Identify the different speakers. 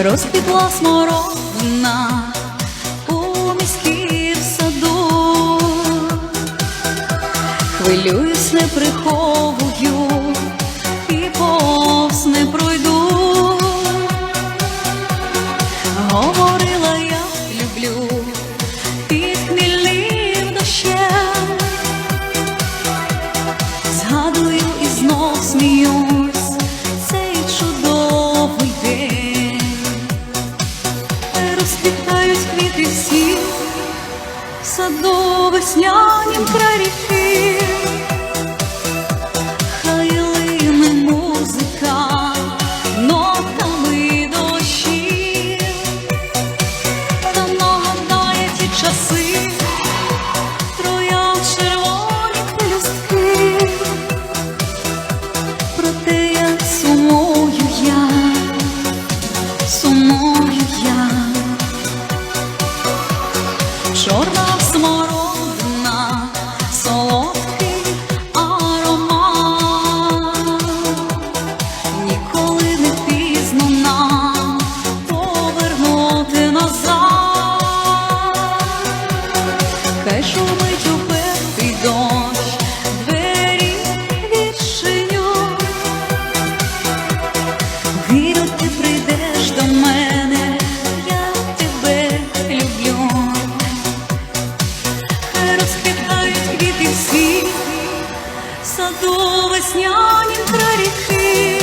Speaker 1: розквітла смородина у міськім саду, хвилююсь, не приховую. розквітають квіти всі, садовеснянім край ріки. чорна смородна, солодкий аромат, ніколи не пізно нам повернути назад, хай шумить. саду веснянім край.